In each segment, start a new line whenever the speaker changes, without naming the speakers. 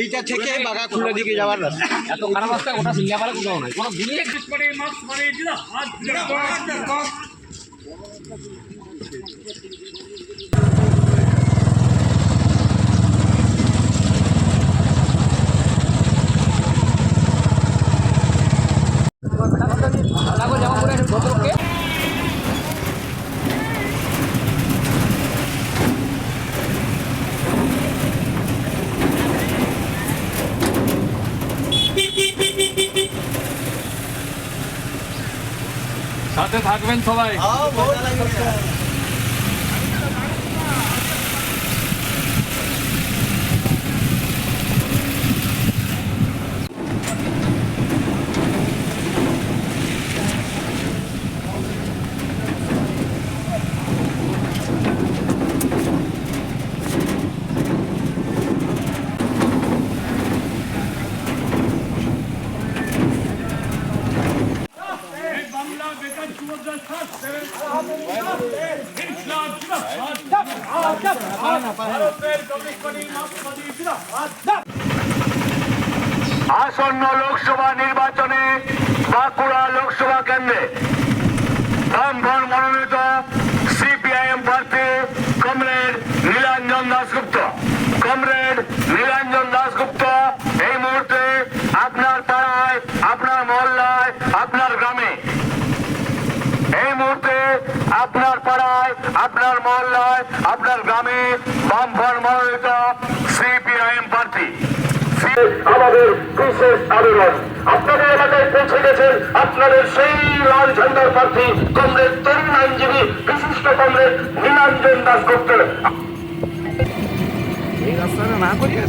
এইটা থেকে বাগাখুড়া দিকে যাওয়ার রাস্তা।
এত খারাপ রাস্তা ওটা সিঙ্গাপারে কোথাও নাই। কোনো ভুলিয়ে লাগো থাকবেন সবাই
আসন্ন লোকসভা নির্বাচনে বাঁকুড়া লোকসভা কেন্দ্রে রামভর মনোনীত সিপিআইএম প্রার্থী কমরেড নীলাঞ্জন দাসগুপ্ত কমরেড নীলাঞ্জন দাসগুপ্ত এই মুহূর্তে আপনার পাড়ায় আপনার মহল্লায় আপনার গ্রামে এই মুহূর্তে আপনার পাড়ায় আপনার মহল্লায় আপনার গ্রামে বামফল মনোনীত সিপিআইএম প্রার্থী। আমাদের বিশেষ আবেদন। আপনাদের এলাকায় পৌঁছে গেছেন। আপনাদের সেই লাল ঝান্ডার প্রার্থী কমরেড তরুণ আইনজীবী বিশিষ্ট কমরেড নীলাঞ্জন দাসগুপ্ত
এই রাস্তাটা না করিয়ে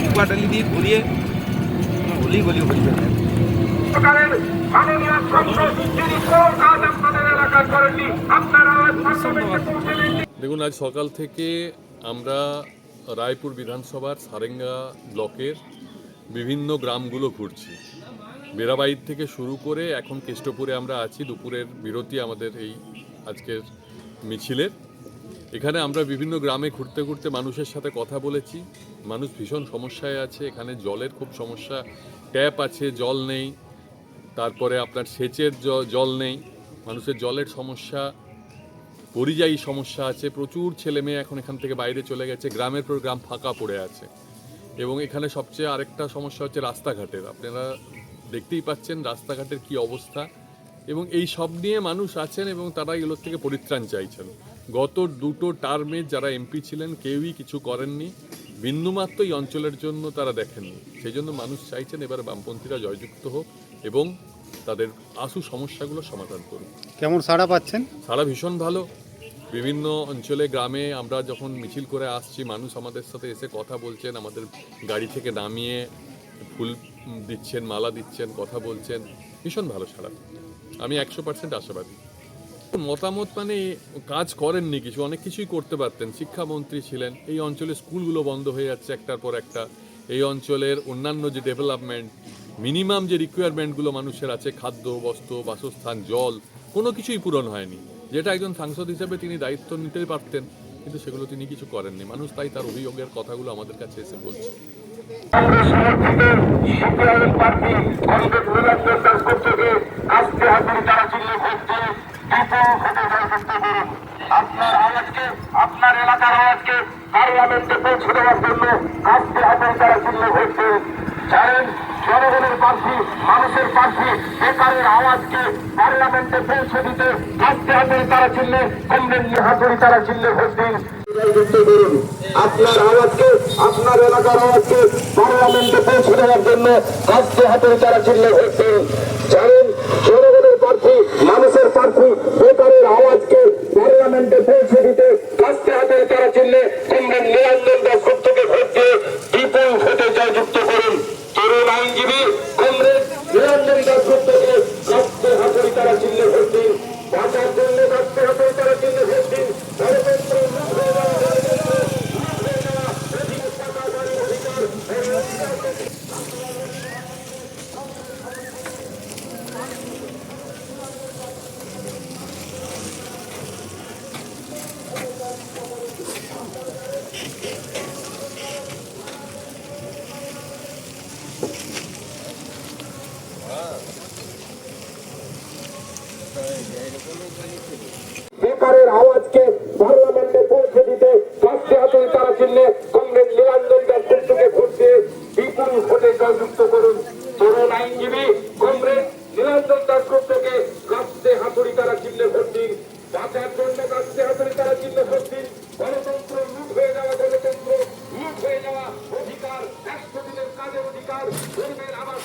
সুপাটালি দিয়ে ঘুরিয়ে গলি গলি হয়ে যাবে।
সরকারের মাননীয় সংসদ যিনি কোন
দেখুন, আজ সকাল থেকে আমরা রায়পুর বিধানসভার সারেঙ্গা ব্লকের বিভিন্ন গ্রামগুলো ঘুরছি। বেড়াবাইর থেকে শুরু করে এখন কেষ্টপুরে আমরা আছি। দুপুরের বিরতি আমাদের এই আজকের মিছিলের। এখানে আমরা বিভিন্ন গ্রামে ঘুরতে ঘুরতে মানুষের সাথে কথা বলেছি। মানুষ ভীষণ সমস্যায় আছে। এখানে জলের খুব সমস্যা। ট্যাপ আছে, জল নেই। তারপরে আপনার সেচের জল নেই। মানুষের জলের সমস্যা, পরিযায়ী সমস্যা আছে, প্রচুর ছেলে মেয়ে এখন এখান থেকে বাইরে চলে গেছে, গ্রামের পর গ্রাম ফাঁকা পড়ে আছে। এবং এখানে সবচেয়ে আরেকটা সমস্যা হচ্ছে রাস্তাঘাটের, আপনারা দেখতেই পাচ্ছেন রাস্তাঘাটের কি অবস্থা। এবং এই সব নিয়ে মানুষ আছেন এবং তারা এগুলোর থেকে পরিত্রাণ চাইছেন। গত দুটো টার্মে যারা এমপি ছিলেন, কেউই কিছু করেননি। বিন্দুমাত্র এই অঞ্চলের জন্য তারা দেখেননি। সেই জন্য মানুষ চাইছেন এবার বামপন্থীরা জয়যুক্ত হোক এবং তাদের আশু সমস্যাগুলো সমাধান করুক।
কেমন সাড়া পাচ্ছেন?
সারা ভীষণ ভালো। বিভিন্ন অঞ্চলে গ্রামে আমরা যখন মিছিল করে আসছি মানুষ আমাদের সাথে এসে কথা বলছেন আমাদের গাড়ি থেকে নামিয়ে ফুল দিচ্ছেন মালা দিচ্ছেন কথা বলছেন। ভীষণ ভালো সারা আমি একশো পার্সেন্ট আশাবাদী। মতামত মানে কাজ করেননি কিছু, অনেক কিছুই করতে পারতেন। শিক্ষামন্ত্রী ছিলেন, এই অঞ্চলে স্কুলগুলো বন্ধ হয়ে যাচ্ছে একটার পর একটা। এই অঞ্চলের অন্যান্য যে ডেভেলপমেন্ট মিনিমাম যে রিকোয়ারমেন্টগুলো মানুষের আছে, খাদ্য, বস্ত্র, বাসস্থান, জল, কোনো কিছুই পূরণ হয়নি। যেটা একজন সাংসদ হিসেবে তিনি দায়িত্ব নিতেই পারতেন, কিন্তু সেগুলো তিনি কিছু করেননি। মানুষ তাই তার অভিযোগের কথাগুলো আমাদের কাছে এসে বলছে
কংগ্রেস সমর্থিত সিপিআইএম প্রার্থী কংগ্রেস নীলাঞ্জন দাসগুপ্তকে আজকে হাতুড়ি তারা চিহ্নে ভোট দিয়ে বিপুল ভোটে জয়যুক্ত করুন আপনার আওয়াজকে আপনার এলাকার আওয়াজকে পার্লামেন্টে পৌঁছে দেওয়ার জন্য আজকে হাতুড়ি তারা ভোট দিন জানেন জনগণের প্রার্থী, মানুষের প্রার্থী বেকারের আওয়াজকে পার্লামেন্টে পৌঁছে দিতে আজকে হাতুড়ি তারা চিহ্নে কমরেড হাতুড়ি তারা চিহ্নে ভোট আপনার আওয়াজকে, আপনার এলাকার আওয়াজকে পার্লামেন্টে পৌঁছে দেওয়ার জন্য আজকে হাতের তারা চিহ্নে ভোট দিন জানেন বেকারের আওয়াজকে পার্লামেন্টে পৌঁছে দিতে কাছে আসুন তারা চিহ্নে কমরেড নীলাঞ্জন দাসকে ভোট দিয়ে বিপুল ভোটে জয়যুক্ত করুন। তরুণ আইনজীবী কমরেড নীলাঞ্জন দাসগুপ্তকে কাছে হাতুড়ি তারা চিহ্নে ভোট দিন। বাঁচার জন্য কাছে হাতুড়ি তারা চিহ্নে ভোট দিন। গণতন্ত্র লুট হয়ে যাওয়া গণতন্ত্র, লুট হয়ে যাওয়া অধিকার, একশো দিনের কাজের অধিকার, ধর্মের আবার